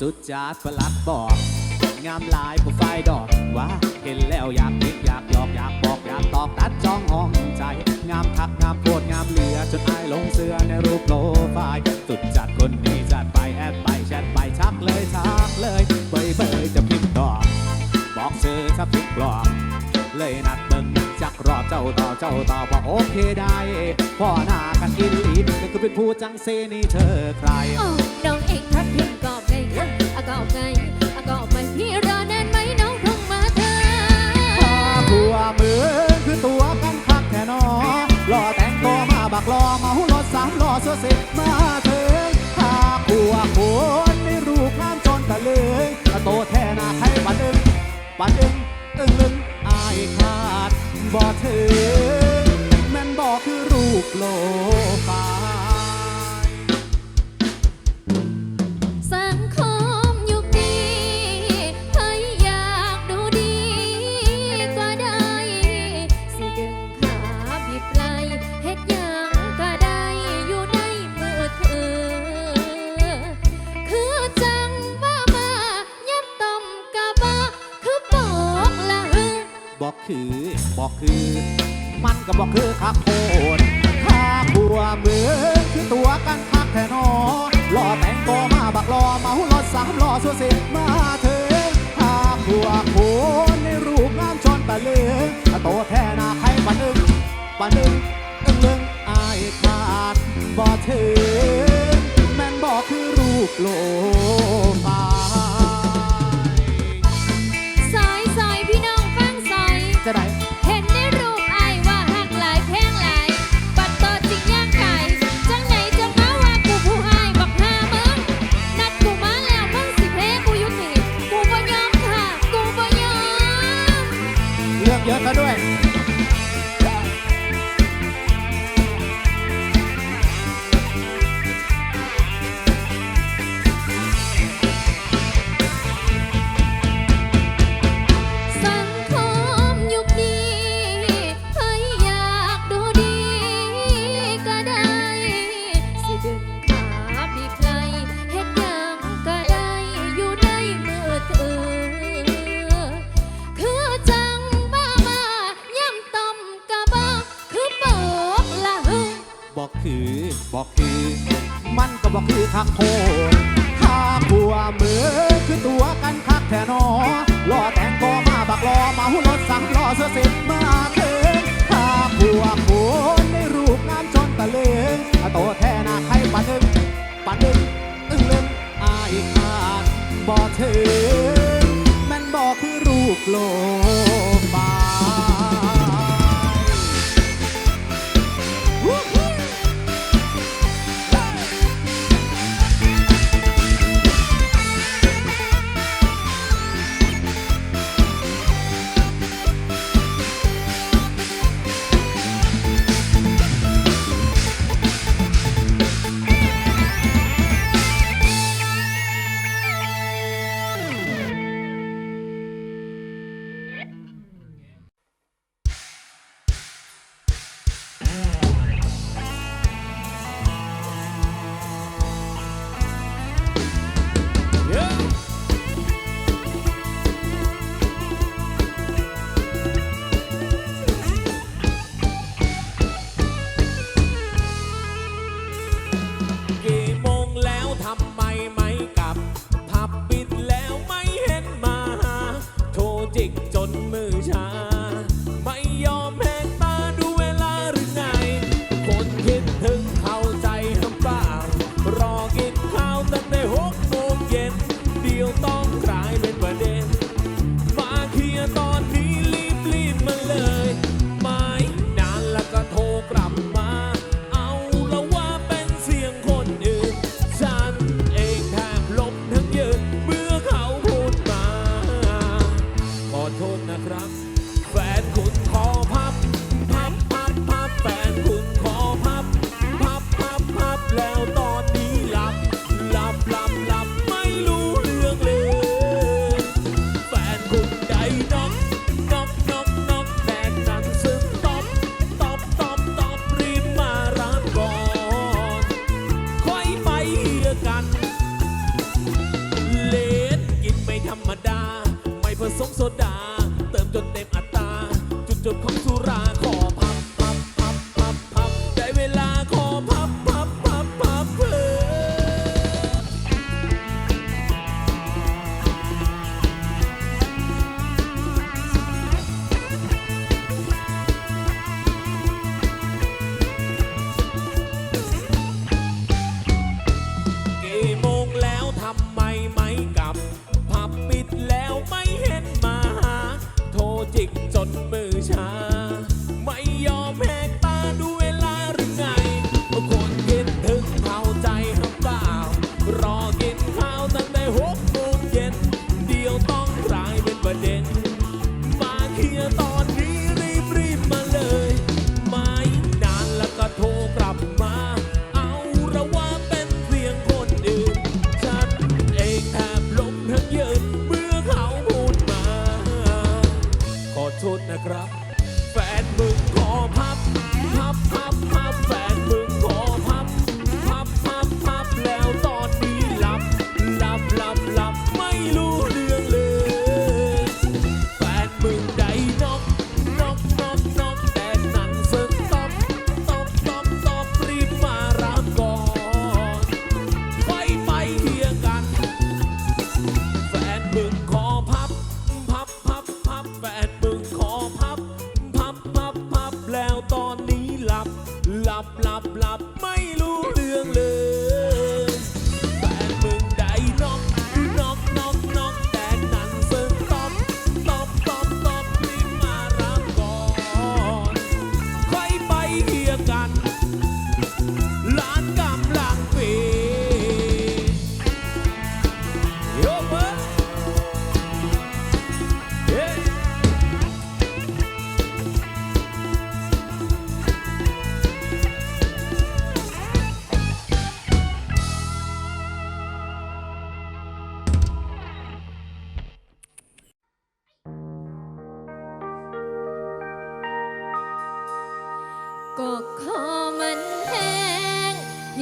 สุดจาดประหลัดบอก งามลายผู้ไฟดอกว่าเห็นแล้วอยากคิดอยากหลอกอยากบอกอยากตอบตัดจ้องห้องใจ งามคักงามโคตรงามเหลือ จนอายลงเสื้อในรูปโปรไฟล์สุดจัดคนนี้จัดไปแอดไปแชทไปชักเลยชักเลยเบยเบยจะพิมพ์ต่อบอกเธอถ้าผิดกรอบเลยนัดเบิ่งจักรอบเจ้าต่อเจ้าต่อว่าโอเคได้พ่อหน้ากันอินลีก็คือเป็นผู้จังเซนี่เธอใครน้องเองทักพิมพ์กอบ กอบอกอบมันพี่รอนานไหมน้องคงมาเถอพาผัวมือคือตัวกันคักแค่นอรอแต่งตัวมาบักรอมาหุรถสามล้อเสื้อสิมาถึงพาผัวคนไม่รู้งามจนตะลึงโตแท่นาใครบัดอึงบัดึงึงลึงอายขาดบ่ถึงแม่นบ่คือรูปโลกา คือ มันก็บอกคือคักโคตรถ้าผัวมือคือตัวกันคักแท่นอรอแต่งตัวมาบักรอมาหุรถสามล้อสุสิมาเถึงถ้าผัวโคนในรูปงามชนตะลึงโตแท่นาใครปันอึงปันอึงอึงเลึงอายขาดบ่ถึงแม่นบอกคือรูปโล บอกคือ มันก็บอกคือคักโคตรถ้าผัวมือคือตัวกันคักแท่นอรอแต่งก็มาบักรอมาหุรถสามล้อเสื้อสิมาถึงถ้าผัวโคนในรูปงามจนตะลึงโตแท่หนาใครปันอึงปันอึงอึ้งลึงอายขาดบ่ถึงแม่นบอกคือรูปโลก ทำไม สมโสดา นะครับ แฟนมื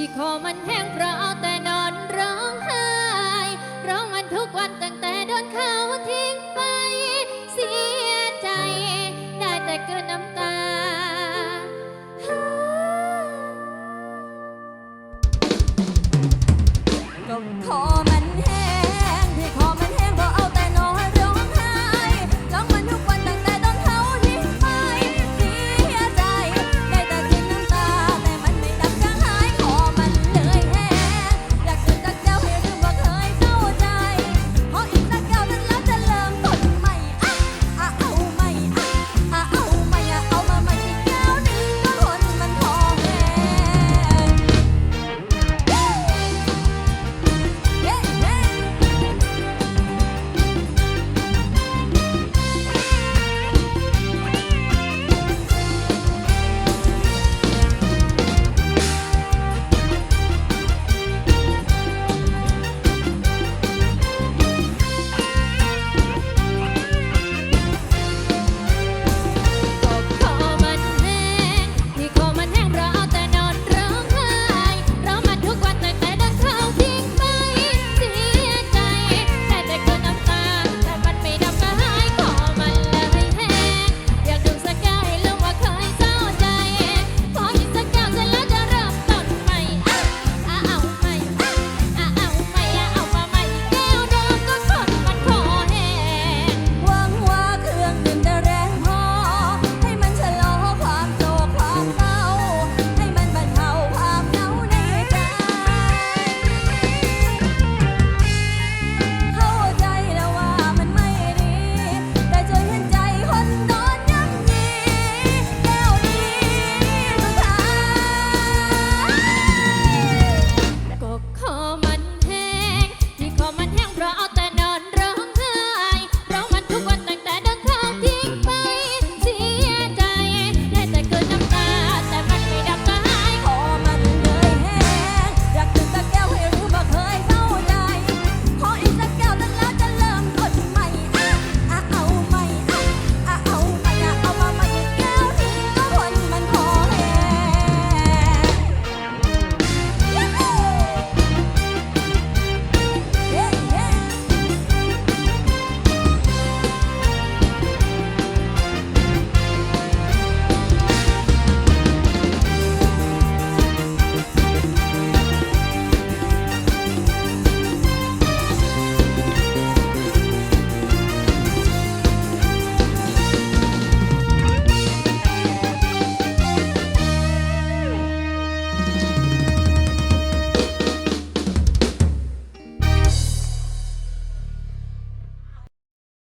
ที่คอมันแห้งเพราะแต่นอนร้องไห้ร้องมันทุกวันตั้งแต่โดนเขาทิ้งไป เสียใจ ได้แต่กลืนน้ำตาก็คอมัน